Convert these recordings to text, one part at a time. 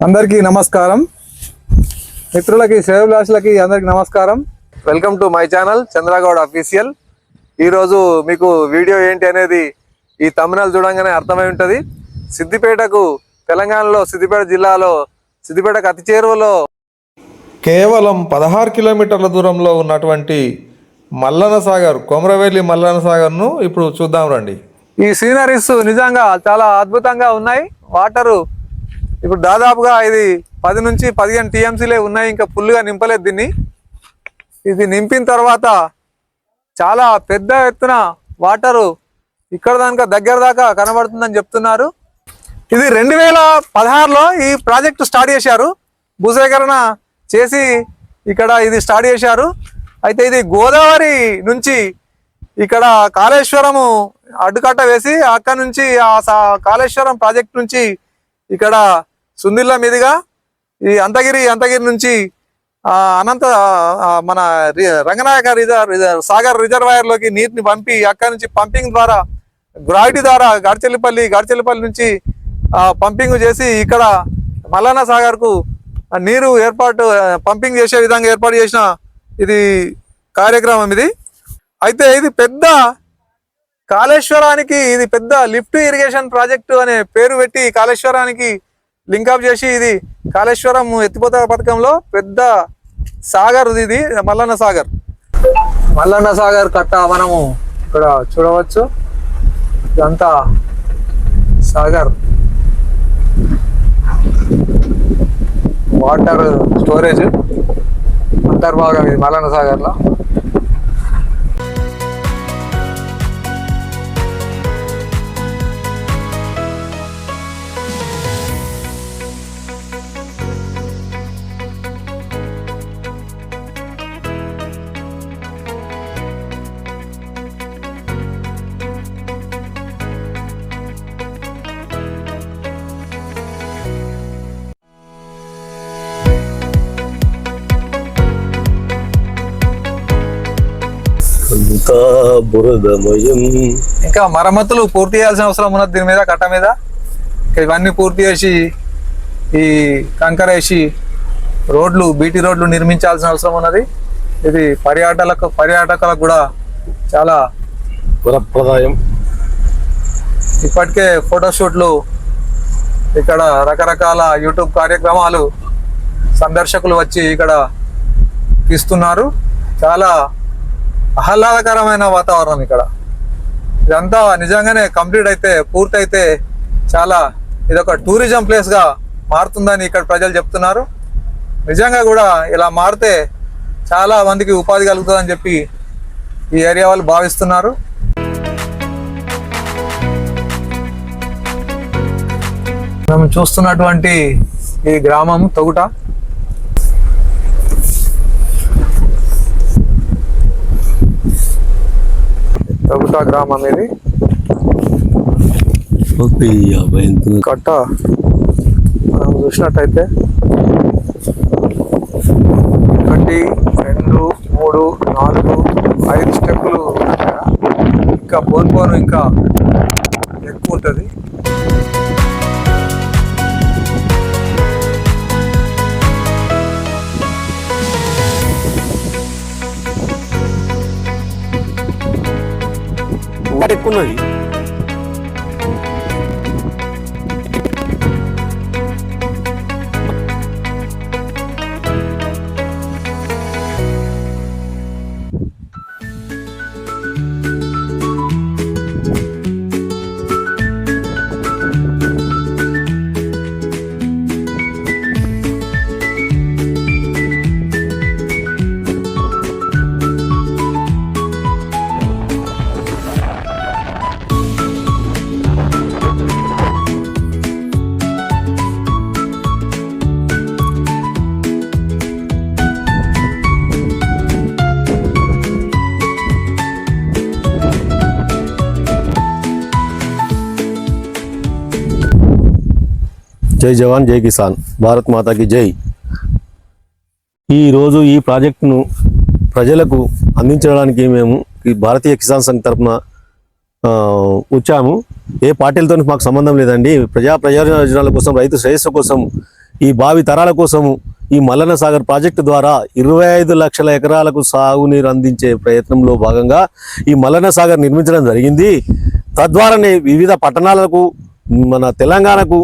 అందరికీ నమస్కారం. మిత్రులకి శ్రేయభిలాషులకి అందరికీ నమస్కారం. Welcome to my channel Chandragoud official ఈరోజు మీకు వీడియో ఏంటి అనేది ఈ తమిళనాడు చూడంగానే అర్థమై ఉంటుంది. సిద్దిపేటకు తెలంగాణలో సిద్దిపేట జిల్లాలో సిద్దిపేటకు అతి చేరువలో కేవలం పదహారు కిలోమీటర్ల దూరంలో ఉన్నటువంటి మల్లన సాగర్ కొమరవెల్లి మల్లన సాగర్ను ఇప్పుడు చూద్దాం రండి. ఈ సీనరీస్ నిజంగా చాలా అద్భుతంగా ఉన్నాయి. వాటరు ఇప్పుడు దాదాపుగా ఇది పది నుంచి పదిహేను టీఎంసీలే ఉన్నాయి ఇంకా ఫుల్గా నింపలేదు దీన్ని. ఇది నింపిన తర్వాత చాలా పెద్ద ఎత్తున వాటరు ఇక్కడ దానిక దగ్గర దాకా కనబడుతుందని చెప్తున్నారు. ఇది రెండు వేల పదహారులో ఈ ప్రాజెక్టు స్టార్ట్ చేశారు. భూసేకరణ చేసి ఇక్కడ ఇది స్టార్ట్ చేశారు. అయితే ఇది గోదావరి నుంచి ఇక్కడ కాళేశ్వరము అడ్డుకట్ట వేసి అక్కడ నుంచి ఆ సా- కాళేశ్వరం ప్రాజెక్ట్ నుంచి ఇక్కడ సుందిల్ల మీదుగా ఈ అంతగిరి అంతగిరి నుంచి అనంత మన రి- రంగనాయక రిజర్వ్ సాగర్ రిజర్వాయర్లోకి నీటిని పంపి అక్కడ నుంచి పంపింగ్ ద్వారా గ్రావిటీ ద్వారా గడ్చెల్లిపల్లి గడ్చెల్లిపల్లి నుంచి పంపింగ్ చేసి ఇక్కడ మల్లన్న సాగర్కు నీరు ఏర్పాటు పంపింగ్ చేసే విధంగా ఏర్పాటు చేసిన ఇది కార్యక్రమం ఇది. అయితే ఇది పెద్ద కాళేశ్వరానికి ఇది పెద్ద లిఫ్ట్ ఇరిగేషన్ ప్రాజెక్టు అనే పేరు పెట్టి కాళేశ్వరానికి లింకప్ చేసి ఇది కాళేశ్వరం ఎత్తిపోత పథకంలో పెద్ద సాగర్ ఇది మల్లన్న సాగర్. మల్లన్న సాగర్ కట్ట మనము ఇక్కడ చూడవచ్చు. ఇదంతా సాగర్. వాటర్ స్టోరేజ్ అంతర్భాగం ఇది మల్లన్న సాగర్లో. బురదమయం ఇంకా మరమ్మతులు పూర్తి చేయాల్సిన అవసరం ఉన్నది దీని మీద కట్ట మీద. ఇవన్నీ పూర్తి చేసి ఈ కంకర వేసి రోడ్లు బీటీ రోడ్లు నిర్మించాల్సిన అవసరం ఉన్నది. ఇది పర్యాటకులకు పర్యాటకులకు కూడా చాలా వరప్రదాయం. ఇప్పటికే ఫోటోషూట్లు ఇక్కడ రకరకాల యూట్యూబ్ కార్యక్రమాలు సందర్శకులు వచ్చి ఇక్కడ తీస్తున్నారు. చాలా ఆహ్లాదకరమైన వాతావరణం ఇక్కడ. ఇదంతా నిజంగానే కంప్లీట్ అయితే పూర్తయితే చాలా ఇదొక టూరిజం ప్లేస్గా మారుతుందని ఇక్కడ ప్రజలు చెప్తున్నారు. నిజంగా కూడా ఇలా మారితే చాలా మందికి ఉపాధి కలుగుతుందని చెప్పి ఈ ఏరియా వాళ్ళు భావిస్తున్నారు. మనం చూస్తున్నటువంటి ఈ గ్రామం తొగుట. తొగుట గ్రామం ఇది ఎంత కట్ట మనం చూసినట్టయితే ఒకటి రెండు మూడు నాలుగు ఐదు స్టెప్పులు. ఇంకా పోను ఇంకా ఎక్కువ ఉంటుంది. వాటి ఎక్కువ ఉన్నది జై జవాన్ జై కిసాన్. భారత్ మాతాకి జై. ఈరోజు ఈ ప్రాజెక్టును ప్రజలకు అందించడానికి మేము ఈ భారతీయ కిసాన్ సంఘ్ తరఫున వచ్చాము. ఏ పార్టీలతో మాకు సంబంధం లేదండి. ప్రజా ప్రయోజనాల కోసం రైతు శ్రేయస్సు కోసం ఈ భావి తరాల కోసము ఈ మల్లన సాగర్ ప్రాజెక్టు ద్వారా ఇరవై ఐదు లక్షల ఎకరాలకు సాగునీరు అందించే ప్రయత్నంలో భాగంగా ఈ మల్లన సాగర్ నిర్మించడం జరిగింది. తద్వారానే వివిధ పట్టణాలకు మన తెలంగాణకు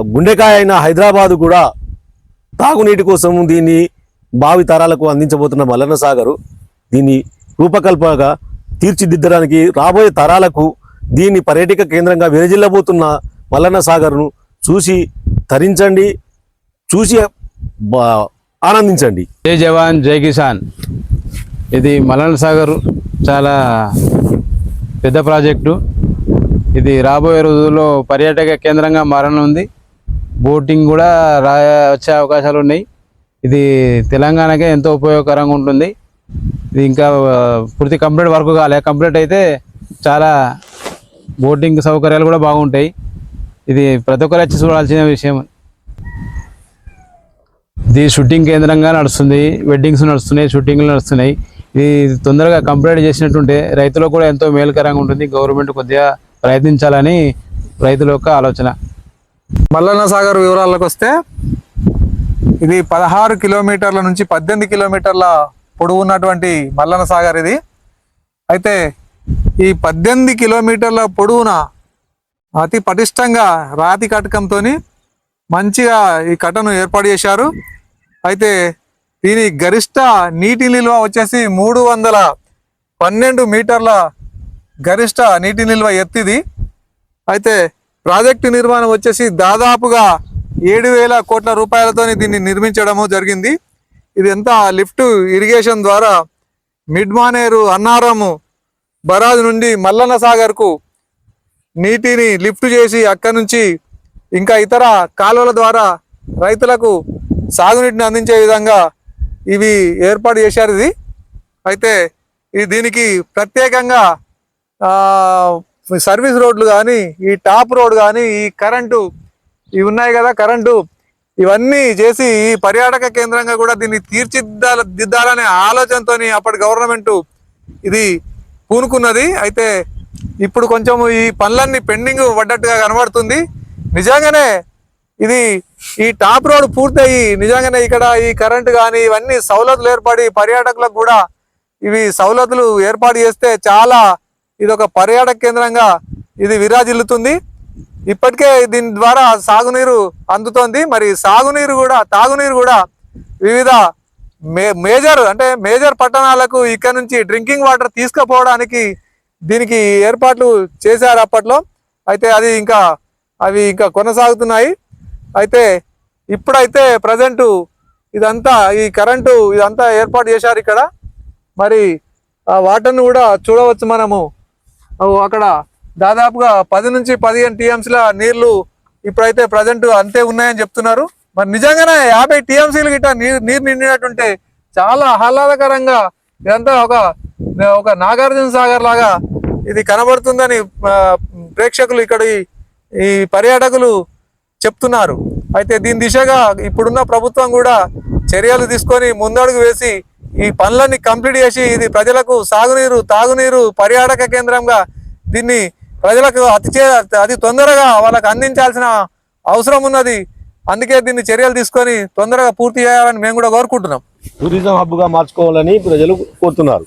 గుండెకాయ అయిన హైదరాబాద్ కూడా తాగునీటి కోసం దీన్ని భావి తరాలకు అందించబోతున్న మల్లన్న సాగరు దీన్ని రూపకల్పనగా తీర్చిదిద్దడానికి రాబోయే తరాలకు దీన్ని పర్యాటక కేంద్రంగా విరజిల్లబోతున్న మల్లన్న సాగర్ను చూసి తరించండి చూసి బా- ఆనందించండి. జై జవాన్ జై కిసాన్. ఇది మలన సాగర్ చాలా పెద్ద ప్రాజెక్టు. ఇది రాబోయే రోజుల్లో పర్యాటక కేంద్రంగా మారనుంది. బోటింగ్ కూడా రా వచ్చే అవకాశాలు ఉన్నాయి. ఇది తెలంగాణకే ఎంతో ఉపయోగకరంగా ఉంటుంది. ఇది ఇంకా పూర్తి కంప్లీట్ వర్క్ కాలే. కంప్లీట్ అయితే చాలా బోటింగ్ సౌకర్యాలు కూడా బాగుంటాయి. ఇది ప్రతి ఒక్కరు వచ్చి చూడాల్సిన విషయం. ఇది షూటింగ్ కేంద్రంగా నడుస్తుంది. వెడ్డింగ్స్ నడుస్తున్నాయి షూటింగ్లు నడుస్తున్నాయి. ఇది తొందరగా కంప్లీట్ చేసినట్టుంటే రైతులకు కూడా ఎంతో మేలుకరంగా ఉంటుంది. గవర్నమెంట్ కొద్దిగా ప్రయత్నించాలని రైతుల యొక్క ఆలోచన. మల్లన్న సాగర్ వివరాలకు వస్తే ఇది పదహారు కిలోమీటర్ల నుంచి పద్దెనిమిది కిలోమీటర్ల పొడవు ఉన్నటువంటి మల్లన్న సాగర్ ఇది. అయితే ఈ పద్దెనిమిది కిలోమీటర్ల పొడవున అతి పటిష్టంగా రాతి కటకంతో మంచిగా ఈ కటను ఏర్పాటు చేశారు. అయితే దీని గరిష్ట నీటి నిల్వ వచ్చేసి మూడు వందల పన్నెండు మీటర్ల గరిష్ట నీటి నిల్వ ఎత్తిది. అయితే ప్రాజెక్టు నిర్మాణం వచ్చేసి దాదాపుగా ఏడు వేల కోట్ల రూపాయలతో దీన్ని నిర్మించడము జరిగింది. ఇది ఎంత? లిఫ్ట్ ఇరిగేషన్ ద్వారా మిడ్ మానేరు అన్నారము బరాజ్ నుండి మల్లన్న సాగర్కు నీటిని లిఫ్ట్ చేసి అక్కడి నుంచి ఇంకా ఇతర కాలువల ద్వారా రైతులకు సాగునీటిని అందించే విధంగా ఇవి ఏర్పాటు చేశారు ఇది. అయితే ఈ దీనికి ప్రత్యేకంగా సర్వీస్ రోడ్లు కానీ ఈ టాప్ రోడ్ కానీ ఈ కరెంటు ఇవి ఉన్నాయి కదా కరెంటు ఇవన్నీ చేసి ఈ పర్యాటక కేంద్రంగా కూడా దీన్ని తీర్చిదిద్దాల దిద్దాలనే ఆలోచనతోని అప్పటి గవర్నమెంట్ ఇది పూనుకున్నది. అయితే ఇప్పుడు కొంచెం ఈ పనులన్నీ పెండింగ్ పడ్డట్టుగా కనబడుతుంది. నిజంగానే ఇది ఈ టాప్ రోడ్ పూర్తయి నిజంగానే ఇక్కడ ఈ కరెంటు కానీ ఇవన్నీ సౌలతులు ఏర్పడి పర్యాటకులకు కూడా ఇవి సౌలతులు ఏర్పాటు చేస్తే చాలా ఇది ఒక పర్యాటక కేంద్రంగా ఇది విరాజిల్లుతుంది. ఇప్పటికే దీని ద్వారా సాగునీరు అందుతోంది. మరి సాగునీరు కూడా తాగునీరు కూడా వివిధ మే మేజర్ అంటే మేజర్ పట్టణాలకు ఇక్కడ నుంచి డ్రింకింగ్ వాటర్ తీసుకుపోవడానికి దీనికి ఏర్పాట్లు చేశారు అప్పట్లో. అయితే అది ఇంకా అవి ఇంకా కొనసాగుతున్నాయి. అయితే ఇప్పుడైతే ప్రజెంటు ఇదంతా ఈ కరెంటు ఇదంతా ఏర్పాటు చేశారు ఇక్కడ. మరి ఆ వాటర్ను కూడా చూడవచ్చు మనము. అక్కడ దాదాపుగా పది నుంచి పదిహేను టీఎంసీల నీళ్ళు ఇప్పుడైతే ప్రజెంట్ అంతే ఉన్నాయని చెప్తున్నారు. మరి నిజంగానే యాభై టీఎంసీలు గిట్ట నీరు నీరు నిండినట్టుంటే చాలా ఆహ్లాదకరంగా ఇదంతా ఒక ఒక నాగార్జున సాగర్ లాగా ఇది కనబడుతుందని ప్రేక్షకులు ఇక్కడ ఈ పర్యాటకులు చెప్తున్నారు. అయితే దీని దిశగా ఇప్పుడున్న ప్రభుత్వం కూడా చర్యలు తీసుకొని ముందడుగు వేసి ఈ పనులన్నీ కంప్లీట్ చేసి ఇది ప్రజలకు సాగునీరు తాగునీరు పర్యాటక కేంద్రంగా దీన్ని ప్రజలకు అతి చే అతి తొందరగా వాళ్ళకి అందించాల్సిన అవసరం ఉన్నది. అందుకే దీన్ని చర్యలు తీసుకొని తొందరగా పూర్తి చేయాలని మేము కూడా కోరుకుంటున్నాం. టూరిజం హబ్గా మార్చుకోవాలని ప్రజలు కోరుతున్నారు.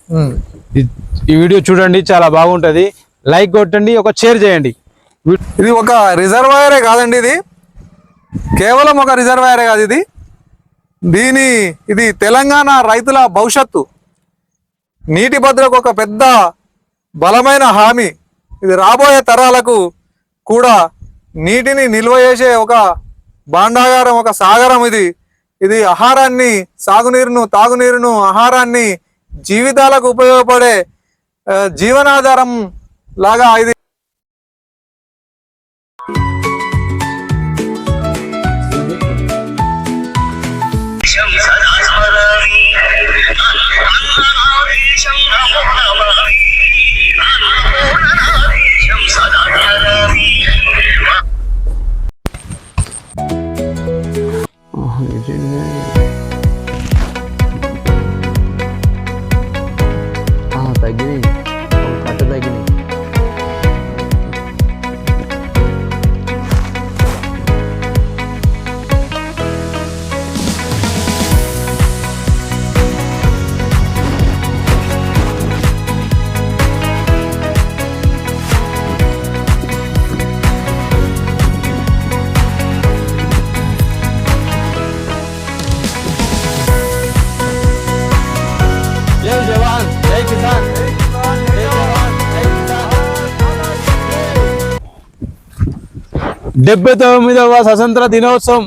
ఈ- ఈ వీడియో చూడండి చాలా బాగుంటుంది. లైక్ కొట్టండి ఒక షేర్ చేయండి. ఇది ఒక రిజర్వాయరే కాదండి ఇది. కేవలం ఒక రిజర్వాయరే కాదు ఇది. దీని ఇది తెలంగాణ రైతుల భవిష్యత్తు. నీటి భద్రకు ఒక పెద్ద బలమైన హామీ. ఇది రాబోయే తరాలకు కూడా నీటిని నిల్వ చేసే ఒక భాండాగారం ఒక సాగరం ఇది. ఇది ఆహారాన్ని సాగునీరును తాగునీరును ఆహారాన్ని జీవితాలకు ఉపయోగపడే జీవనాధారం లాగా ఇది. hungry డెబ్బై తొమ్మిదవ స్వతంత్ర దినోత్సవం.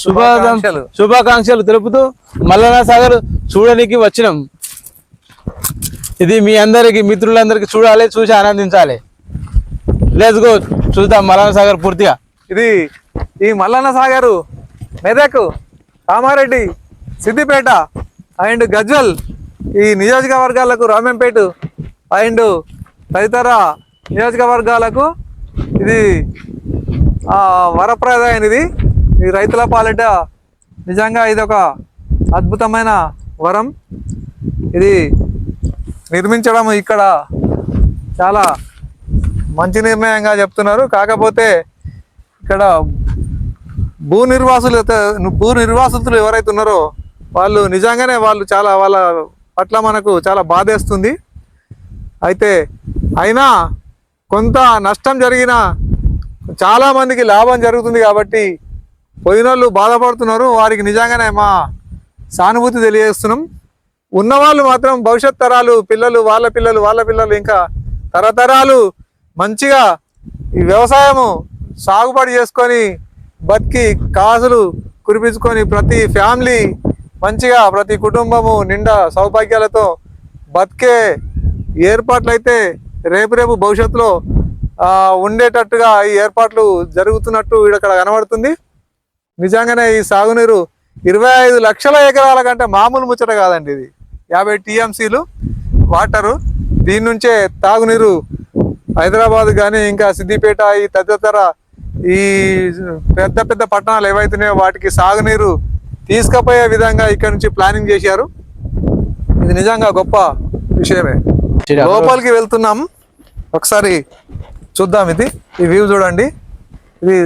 శుభ శుభాకాంక్షలు. శుభాకాంక్షలు తెలుపుతూ మల్లన్న సాగర్ చూడడానికి వచ్చినాం. ఇది మీ అందరికి మిత్రులందరికీ చూడాలి చూసి ఆనందించాలి. లెట్స్ గో చూద్దాం మల్లన్న సాగర్ పూర్తిగా. ఇది ఈ మల్లన్న సాగరు మెదక్ కామారెడ్డి సిద్దిపేట అండ్ గజ్వల్ ఈ నియోజకవర్గాలకు రామంపేట అండ్ తదితర నియోజకవర్గాలకు ఇది వరప్రదాయం ఇది ఈ రైతుల పాలిట నిజంగా ఇది ఒక అద్భుతమైన వరం. ఇది నిర్మించడం ఇక్కడ చాలా మంచి నిర్ణయంగా చెప్తున్నారు. కాకపోతే ఇక్కడ భూ నిర్వాసులు భూ నిర్వాసితులు ఎవరైతే ఉన్నారో వాళ్ళు నిజంగానే వాళ్ళు చాలా వాళ్ళ పట్ల మనకు చాలా బాధేస్తుంది. అయితే అయినా కొంత నష్టం జరిగిన చాలా మందికి లాభం జరుగుతుంది కాబట్టి పోయినోళ్ళు బాధపడుతున్నారు. వారికి నిజంగానే మా సానుభూతి తెలియజేస్తున్నాం. ఉన్నవాళ్ళు మాత్రం భవిష్యత్ తరాలు పిల్లలు వాళ్ళ పిల్లలు వాళ్ళ పిల్లలు ఇంకా తరతరాలు మంచిగా ఈ వ్యవసాయము సాగుబడి చేసుకొని బతికి కాసులు కురిపించుకొని ప్రతి ఫ్యామిలీ మంచిగా ప్రతి కుటుంబము నిండా సౌభాగ్యాలతో బతికే ఏర్పాట్లు అయితే రేపు రేపు భవిష్యత్తులో ఉండేటట్టుగా ఈ ఏర్పాట్లు జరుగుతున్నట్టు ఇక్కడ కనబడుతుంది. నిజంగానే ఈ సాగునీరు ఇరవై ఐదు లక్షల ఎకరాల కంటే మామూలు ముచ్చట కాదండి ఇది. యాభై టీఎంసీలు వాటరు దీని నుంచే తాగునీరు హైదరాబాద్ కానీ ఇంకా సిద్దిపేట ఈ తదితర ఈ పెద్ద పెద్ద పట్టణాలు ఏవైతున్నాయో వాటికి సాగునీరు తీసుకుపోయే విధంగా ఇక్కడ నుంచి ప్లానింగ్ చేశారు. ఇది నిజంగా గొప్ప విషయమే. లోపలికి వెళ్తున్నాం. ఒకసారి చూద్దాం ఇది. ఈ వ్యూ చూడండి. ఇది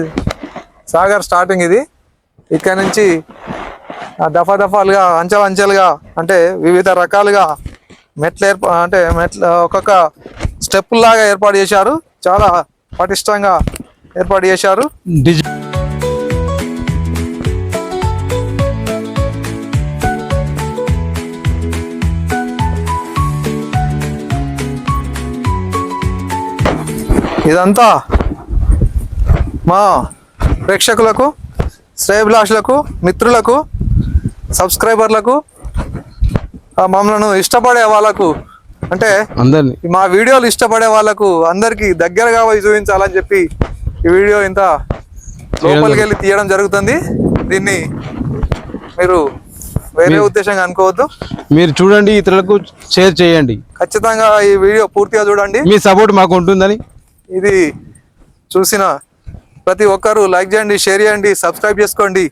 సాగర్ స్టార్టింగ్ ఇది. ఇక్కడ నుంచి దఫా దఫాలుగా అంచెలంచెలుగా అంటే వివిధ రకాలుగా మెట్లు ఏర్పా అంటే మెట్ల ఒక్కొక్క స్టెప్ లాగా ఏర్పాటు చేశారు. చాలా పటిష్టంగా ఏర్పాటు చేశారు. డిజిటల్ ఇదంతా మా ప్రేక్షకులకు శ్రేయభిలాషులకు మిత్రులకు సబ్స్క్రైబర్లకు మమ్మల్ని ఇష్టపడే వాళ్ళకు అంటే అందరినీ. మా వీడియోలు ఇష్టపడే వాళ్ళకు అందరికి దగ్గరగా చూపించాలని చెప్పి ఈ వీడియో ఇంత లోపలికి వెళ్ళి తీయడం జరుగుతుంది. దీన్ని మీరు వేరే ఉద్దేశంగా అనుకోవద్దు. మీరు చూడండి ఇతరులకు షేర్ చేయండి. ఖచ్చితంగా ఈ వీడియో పూర్తిగా చూడండి. మీ సపోర్ట్ మాకు ఉంటుందని ఇది చూసిన ప్రతి ఒక్కరూ లైక్ చేయండి షేర్ చేయండి సబ్స్క్రైబ్ చేసుకోండి.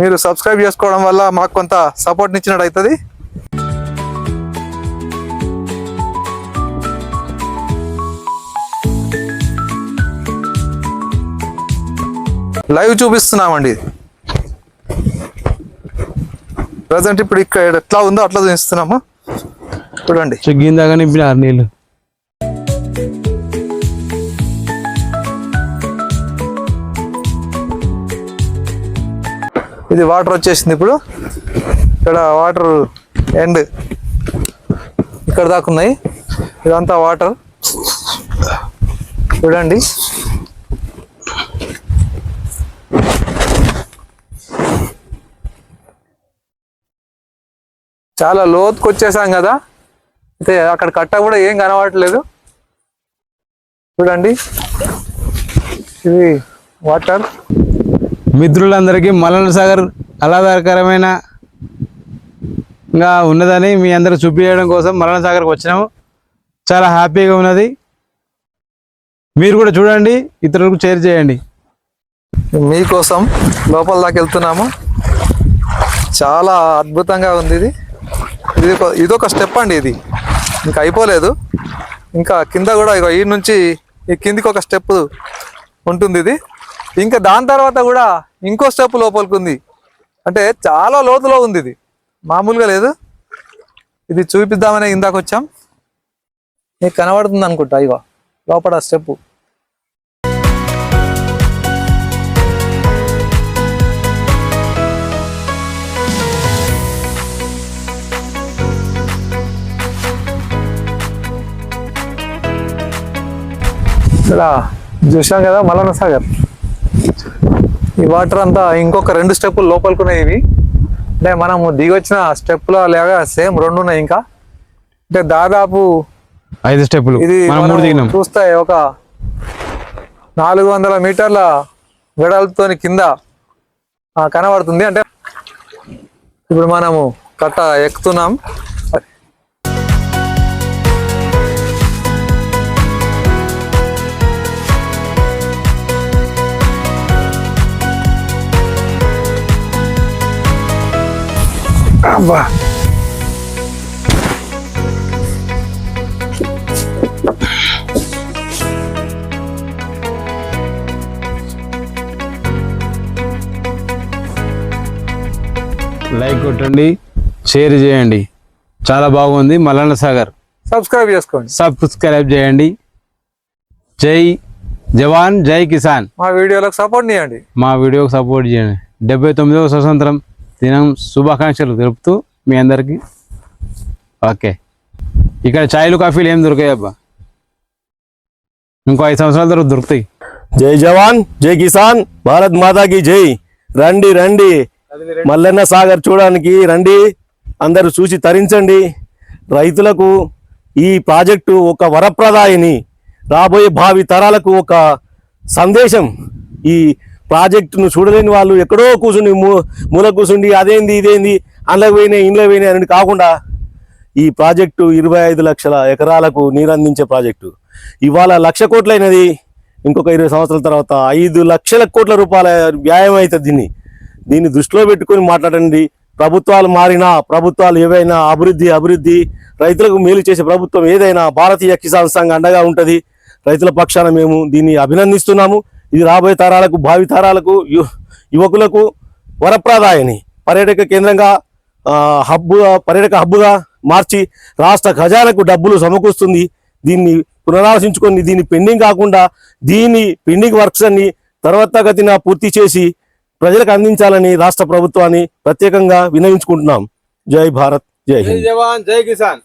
మీరు సబ్స్క్రైబ్ చేసుకోవడం వల్ల మాకు కొంత సపోర్ట్ ఇచ్చినట్టు అవుతుంది. లైవ్ చూపిస్తున్నామండి. ప్రజెంట్ ఇప్పుడు ఇక్కడ ఎట్లా ఉందో అట్లా చూపిస్తున్నాము. చూడండి. చెగ్గిందాగా ఆరు నీళ్ళు. ఇది వాటర్ వచ్చేసింది ఇప్పుడు. ఇక్కడ వాటర్ ఎండ్ ఇక్కడ దాకా ఉన్నాయి. ఇదంతా వాటర్. చూడండి. చాలా లోతుకు వచ్చేసాం కదా. అయితే అక్కడ కట్ట కూడా ఏం కనబడట్లేదు. చూడండి. ఇది వాటర్. మిత్రులందరికీ మలన సాగర్ ఆహ్లాదకరమైన ఉన్నదని మీ అందరూ చూపించడం కోసం మలన సాగర్కి వచ్చినాము. చాలా హ్యాపీగా ఉన్నది. మీరు కూడా చూడండి ఇతరులకు షేర్ చేయండి. మీకోసం లోపల దాకా వెళ్తున్నాము. చాలా అద్భుతంగా ఉంది ఇది. ఇది ఒక ఇదొక స్టెప్ అండి ఇది. ఇంకా అయిపోలేదు. ఇంకా కింద కూడా ఈ నుంచి ఈ కిందికి ఒక స్టెప్ ఉంటుంది ఇది. ఇంకా దాని తర్వాత కూడా ఇంకో స్టెప్ లోపలికి ఉంది అంటే చాలా లోతులో ఉంది ఇది. మామూలుగా లేదు. ఇది చూపిద్దామని ఇందాక వచ్చాం నీకు కనబడుతుంది అనుకుంటా ఇగో లోపల స్టెప్ ఇక్కడ చూసాం కదా మల్లన్న సాగర్. ఈ వాటర్ అంతా ఇంకొక రెండు స్టెప్పులు లోపలికి ఉన్నాయి ఇవి. అంటే మనము దిగొచ్చిన స్టెప్పుల లాగా సేమ్ రెండు ఉన్నాయి ఇంకా. అంటే దాదాపు ఐదు స్టెప్పులు ఇది చూస్తే ఒక నాలుగు వందల మీటర్ల వెడల్పుతోని కింద కనబడుతుంది. అంటే ఇప్పుడు మనము కట్ట ఎక్కుతున్నాం. అబ్బా లైక్ కొట్టండి షేర్ చేయండి. చాలా బాగుంది మల్లన్న సాగర్. సబ్స్క్రైబ్ చేసుకోండి. సబ్స్క్రైబ్ చేయండి. జై జవాన్ జై కిసాన్. మా వీడియోలకు సపోర్ట్ చేయండి. మా వీడియోకి సపోర్ట్ చేయండి. డెబ్బై తొమ్మిదవ స్వతంత్రం. దినం శుభాకాంక్షలు తెలుపుతూ మీ అందరికీ. ఓకే. ఇక్కడ చాయ్లు కాఫీలు ఏం దొరికాయి అబ్బా? ఇంకో ఐదు సంవత్సరాల తర్వాత దొరుకుతాయి. జై జవాన్ జై కిసాన్ భారత్ మాతాకి జై. రండి రండి. మల్లన్న సాగర్ చూడడానికి రండి. అందరూ చూసి తరించండి. రైతులకు ఈ ప్రాజెక్టు ఒక వరప్రదాయని రాబోయే భావి తరాలకు ఒక సందేశం. ఈ ప్రాజెక్టును చూడలేని వాళ్ళు ఎక్కడో కూర్చుని మూ మూల కూర్చుండి అదేంది ఇదేంది అందులోకి పోయినాయి ఇంట్లో పోయినాయి అని కాకుండా ఈ ప్రాజెక్టు ఇరవై ఐదు లక్షల ఎకరాలకు నీరు అందించే ప్రాజెక్టు. ఇవాళ లక్ష కోట్లైనది ఇంకొక ఇరవై సంవత్సరాల తర్వాత ఐదు లక్షల కోట్ల రూపాయల వ్యాయం అవుతుంది దీన్ని. దీన్ని దృష్టిలో పెట్టుకొని మాట్లాడండి. ప్రభుత్వాలు మారినా ప్రభుత్వాలు ఏవైనా అభివృద్ధి అభివృద్ధి రైతులకు మేలు చేసే ప్రభుత్వం ఏదైనా భారతీయ కిసాన్ సంఘ అండగా ఉంటుంది. రైతుల పక్షాన మేము దీన్ని అభినందిస్తున్నాము. ఇది రాబోయే తరాలకు భావి తరాలకు యువకులకు వరప్రదాయని. పర్యాటక కేంద్రంగా హబ్బుగా హబ్బు పర్యాటక హబ్బుగా మార్చి రాష్ట్ర ఖజానాకు డబ్బులు సమకూరుస్తుంది. దీన్ని పునరాలోచించుకొని దీన్ని పెండింగ్ కాకుండా దీన్ని పెండింగ్ వర్క్స్ అన్ని తర్వాత గతిన పూర్తి చేసి ప్రజలకు అందించాలని రాష్ట్ర ప్రభుత్వాన్ని ప్రత్యేకంగా వినవించుకుంటున్నాం జై భారత్ జై హింద్. జవాన్ జై కిసాన్.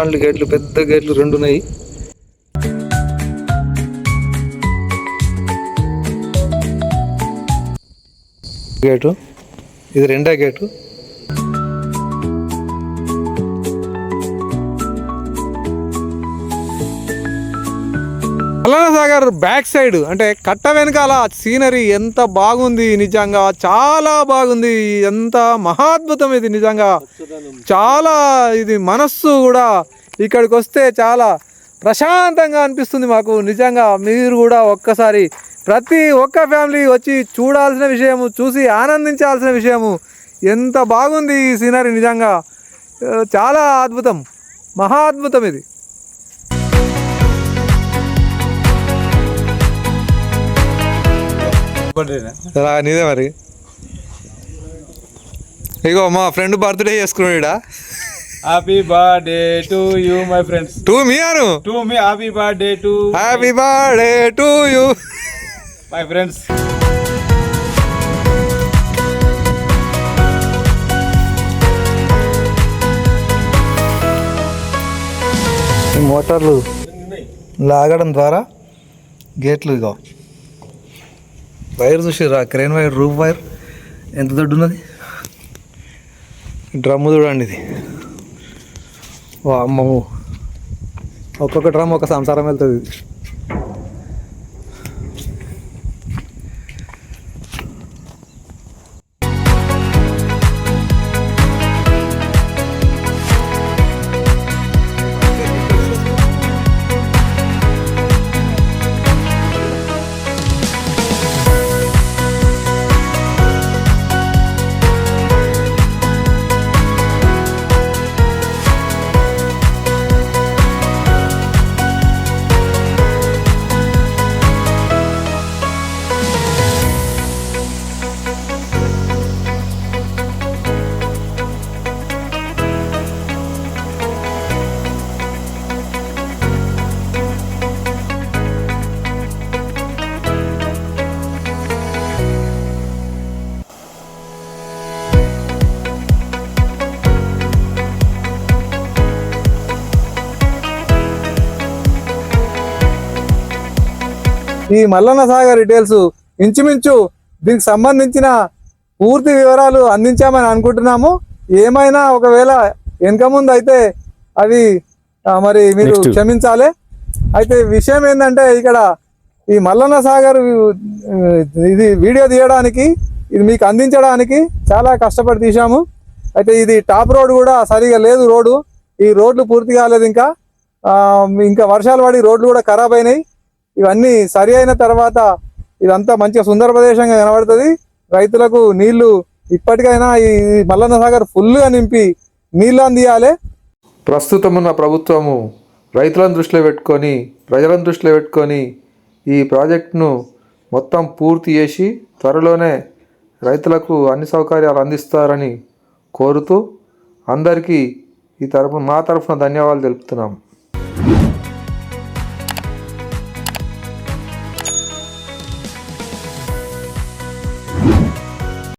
ఇట్లాంటి గేట్లు పెద్ద గేట్లు రెండు ఉన్నాయి. గేటు ఇది రెండో gate. Mallanna Sagar back side అంటే కట్ట వెనకాల సీనరీ ఎంత బాగుంది నిజంగా చాలా బాగుంది ఎంత మహాద్భుతం ఇది నిజంగా. చాలా ఇది మనస్సు కూడా ఇక్కడికి వస్తే చాలా ప్రశాంతంగా అనిపిస్తుంది మాకు నిజంగా. మీరు కూడా ఒక్కసారి ప్రతి ఒక్క ఫ్యామిలీ వచ్చి చూడాల్సిన విషయము చూసి ఆనందించాల్సిన విషయము ఎంత బాగుంది ఈ సీనరీ నిజంగా. చాలా అద్భుతం మహా అద్భుతం ఇది. నీదే మరి. ఇగో మా ఫ్రెండ్ బర్త్డే చేసుకున్నాడు happy birthday to you my friends to me Anu? To me happy birthday to happy birthday to you my friends మోటార్లు లాగడం ద్వారా గేట్లు ఇగో. వైర్ చూసిరా క్రేన్ వైర్ రూఫ్ వైర్. ఎంత దొడ్డు ఉన్నది? డ్రమ్ము చూడండి ఇది. ఓ అమ్మము ఒక్కొక్క డ్రమ్ ఒక సంసారం వెళ్తుంది. ఇది. ఈ మల్లన్న సాగర్ డీటెయిల్స్ ఇంచుమించు దీనికి సంబంధించిన పూర్తి వివరాలు అందించామని అనుకుంటున్నాము. ఏమైనా ఒకవేళ వెనక ముందు అయితే అవి ఆ, మరి మీరు. క్షమించాలి. అయితే విషయం ఏంటంటే ఇక్కడ ఈ మల్లన్న సాగర్ ఇది వీడియో తీయడానికి ఇది మీకు అందించడానికి చాలా కష్టపడి తీసాము అయితే ఇది టాప్ రోడ్ కూడా సరిగా లేదు రోడ్డు. ఈ రోడ్లు పూర్తి కాలేదు ఇంకా. ఇంకా వర్షాలు పడి రోడ్లు కూడా ఖరాబ్ అయినాయి. ఇవన్నీ సరి అయిన తర్వాత ఇదంతా మంచిగా సుందర ప్రదేశంగా కనబడుతుంది. రైతులకు నీళ్ళు ఇప్పటికైనా ఈ మల్లన్న సాగర్ ఫుల్గా నింపి నీళ్ళు అందియాలి. ప్రస్తుతం ఉన్న ప్రభుత్వము రైతులను దృష్టిలో పెట్టుకొని ప్రజలను దృష్టిలో పెట్టుకొని ఈ ప్రాజెక్టును మొత్తం పూర్తి చేసి త్వరలోనే రైతులకు అన్ని సౌకర్యాలు అందిస్తారని కోరుతూ అందరికీ ఈ తరపు మా తరఫున ధన్యవాదాలు తెలుపుతున్నాం.